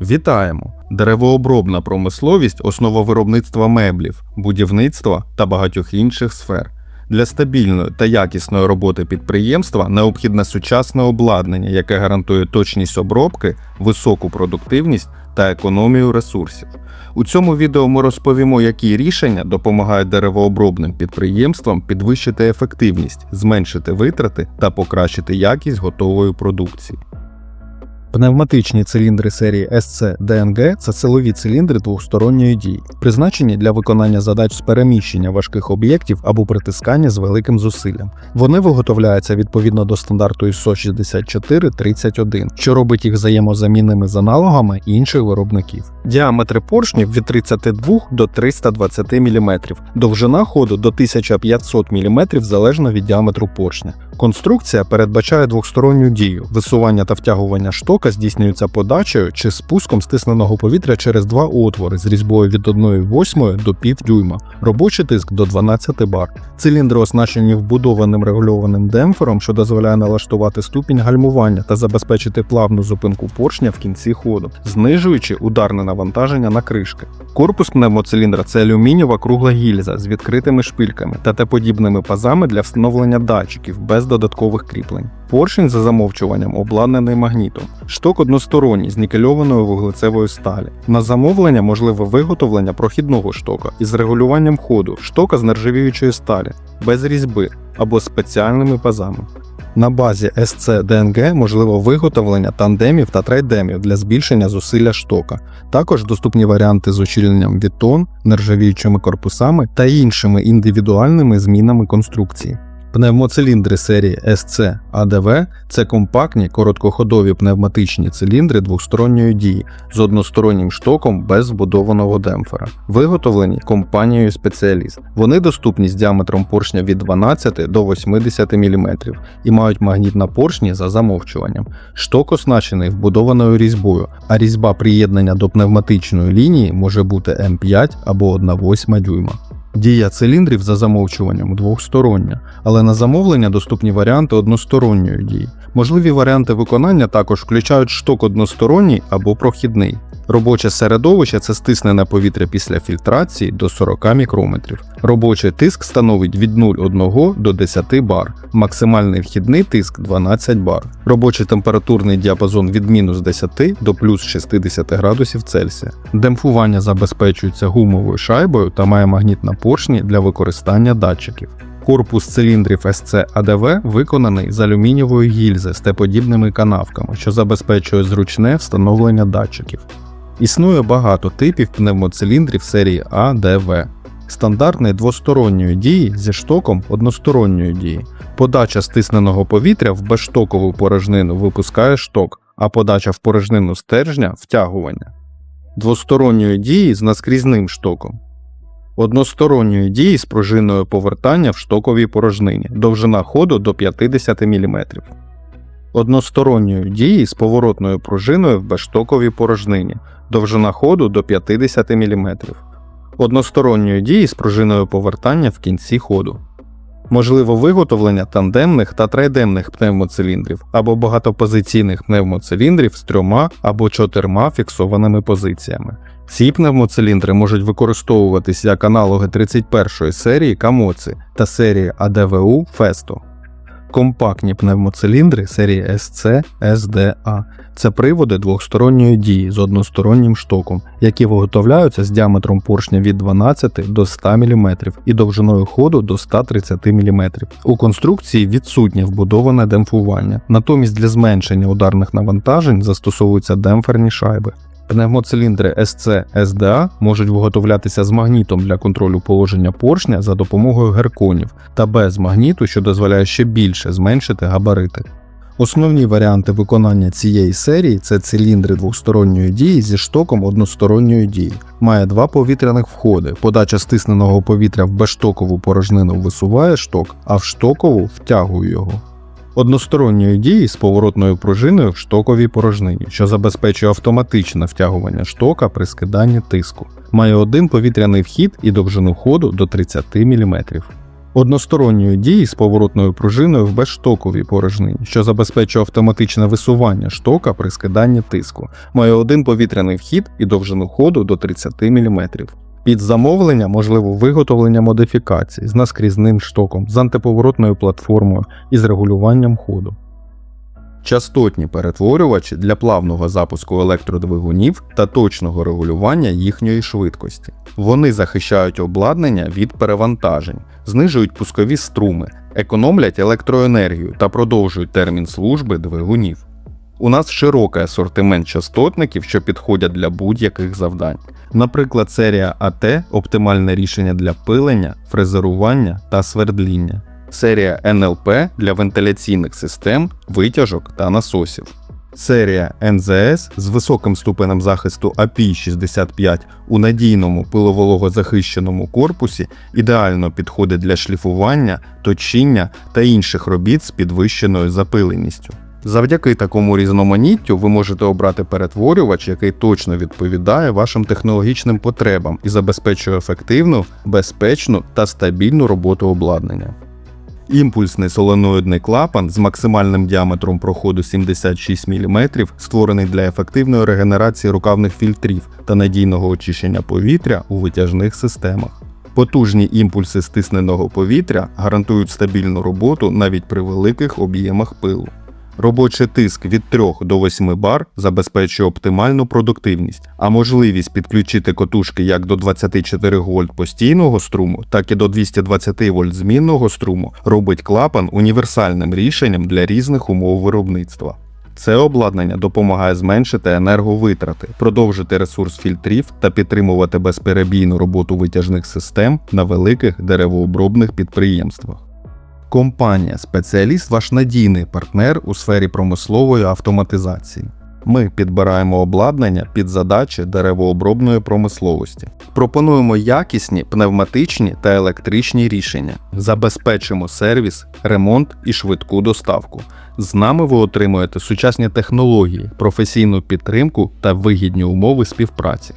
Вітаємо! Деревообробна промисловість основа виробництва меблів, будівництва та багатьох інших сфер. Для стабільної та якісної роботи підприємства необхідне сучасне обладнання, яке гарантує точність обробки, високу продуктивність та економію ресурсів. У цьому відео ми розповімо, які рішення допомагають деревообробним підприємствам підвищити ефективність, зменшити витрати та покращити якість готової продукції. Пневматичні циліндри серії SC DNG – це силові циліндри двосторонньої дії, призначені для виконання задач з переміщення важких об'єктів або притискання з великим зусиллям. Вони виготовляються відповідно до стандарту ISO 6431, що робить їх взаємозамінними з аналогами інших виробників. Діаметри поршнів від 32 до 320 мм, довжина ходу до 1500 мм залежно від діаметру поршня. Конструкція передбачає двосторонню дію. Висування та втягування штока здійснюється подачею чи спуском стисненого повітря через два отвори з різьбою від 1,8 до пів дюйма, робочий тиск до 12 бар. Циліндри оснащені вбудованим регульованим демпфером, що дозволяє налаштувати ступінь гальмування та забезпечити плавну зупинку поршня в кінці ходу, знижуючи ударне навантаження на кришки. Корпус пневмоциліндра це алюмінієва кругла гільза з відкритими шпильками та Т-подібними пазами для встановлення датчиків без додаткових кріплень. Поршень за замовчуванням обладнаний магнітом. Шток односторонній з нікельованою вуглецевою сталі. На замовлення можливе виготовлення прохідного штока із регулюванням ходу, штока з нержавіючої сталі, без різьби або спеціальними пазами. На базі SC DNG можливо виготовлення тандемів та трайдемів для збільшення зусилля штока. Також доступні варіанти з ущільненням від тон, нержавіючими корпусами та іншими індивідуальними змінами конструкції. Пневмоциліндри серії SC ADV – це компактні короткоходові пневматичні циліндри двосторонньої дії з одностороннім штоком без вбудованого демпфера, виготовлені компанією спеціаліст. Вони доступні з діаметром поршня від 12 до 80 мм і мають магніт на поршні за замовчуванням. Шток оснащений вбудованою різьбою, а різьба приєднання до пневматичної лінії може бути М5 або 1,8 дюйма. Дія циліндрів за замовчуванням двохстороння, але на замовлення доступні варіанти односторонньої дії. Можливі варіанти виконання також включають шток односторонній або прохідний. Робоче середовище це стиснене повітря після фільтрації до 40 мікрометрів. Робочий тиск становить від 0,1 до 10 бар, максимальний вхідний тиск 12 бар. Робочий температурний діапазон від мінус 10 до плюс 60 градусів Цельсія. Демпфування забезпечується гумовою шайбою та має магніт на поршні для використання датчиків. Корпус циліндрів SC ADV виконаний з алюмінієвої гільзи з Т-подібними канавками, що забезпечує зручне встановлення датчиків. Існує багато типів пневмоциліндрів серії ADV. Стандартний двосторонньої дії зі штоком односторонньої дії. Подача стисненого повітря в безштокову порожнину випускає шток, а подача в порожнину стержня втягування. Двосторонньої дії з наскрізним штоком. Односторонньої дії з пружиною повертання в штоковій порожнині, довжина ходу до 50 мм. Односторонньої дії з поворотною пружиною в безштоковій порожнині, довжина ходу до 50 мм. Односторонньої дії з пружиною повертання в кінці ходу. Можливо виготовлення тандемних та трайдемних пневмоциліндрів або багатопозиційних пневмоциліндрів з трьома або чотирма фіксованими позиціями. Ці пневмоциліндри можуть використовуватись як аналоги 31 серії Камоци та серії ADVU Festo. Компактні пневмоциліндри серії SC SDA – це приводи двохсторонньої дії з одностороннім штоком, які виготовляються з діаметром поршня від 12 до 100 мм і довжиною ходу до 130 мм. У конструкції відсутнє вбудоване демпфування, натомість для зменшення ударних навантажень застосовуються демпферні шайби. Пневмоциліндри SC SDA можуть виготовлятися з магнітом для контролю положення поршня за допомогою герконів та без магніту, що дозволяє ще більше зменшити габарити. Основні варіанти виконання цієї серії це циліндри двосторонньої дії зі штоком односторонньої дії. Має два повітряних входи. Подача стисненого повітря в безштокову порожнину висуває шток, а в штокову втягує його. Односторонньої дії з поворотною пружиною в штоковій порожнині, що забезпечує автоматичне втягування штока при скиданні тиску. Має один повітряний вхід і довжину ходу до 30 мм. односторонньої дії з поворотною пружиною в безштоковій порожнині, що забезпечує автоматичне висування штока при скиданні тиску, має один повітряний вхід і довжину ходу до 30 мм. Під замовлення можливо виготовлення модифікацій з наскрізним штоком, з антиповоротною платформою і з регулюванням ходу. Частотні перетворювачі для плавного запуску електродвигунів та точного регулювання їхньої швидкості. Вони захищають обладнання від перевантажень, знижують пускові струми, економлять електроенергію та продовжують термін служби двигунів. У нас широкий асортимент частотників, що підходять для будь-яких завдань. Наприклад, серія АТ оптимальне рішення для пилення, фрезерування та свердління. Серія НЛП для вентиляційних систем, витяжок та насосів. Серія НЗС з високим ступенем захисту API-65 у надійному пиловологозахищеному корпусі ідеально підходить для шліфування, точіння та інших робіт з підвищеною запиленістю. Завдяки такому різноманіттю ви можете обрати перетворювач, який точно відповідає вашим технологічним потребам і забезпечує ефективну, безпечну та стабільну роботу обладнання. Імпульсний соленоїдний клапан з максимальним діаметром проходу 76 мм, створений для ефективної регенерації рукавних фільтрів та надійного очищення повітря у витяжних системах. Потужні імпульси стисненого повітря гарантують стабільну роботу навіть при великих об'ємах пилу. Робочий тиск від 3 до 8 бар забезпечує оптимальну продуктивність, а можливість підключити котушки як до 24 вольт постійного струму, так і до 220 вольт змінного струму робить клапан універсальним рішенням для різних умов виробництва. Це обладнання допомагає зменшити енерговитрати, продовжити ресурс фільтрів та підтримувати безперебійну роботу витяжних систем на великих деревообробних підприємствах. Компанія Спеціаліст ваш надійний партнер у сфері промислової автоматизації. Ми підбираємо обладнання під задачі деревообробної промисловості. Пропонуємо якісні пневматичні та електричні рішення, забезпечимо сервіс, ремонт і швидку доставку. З нами ви отримуєте сучасні технології, професійну підтримку та вигідні умови співпраці.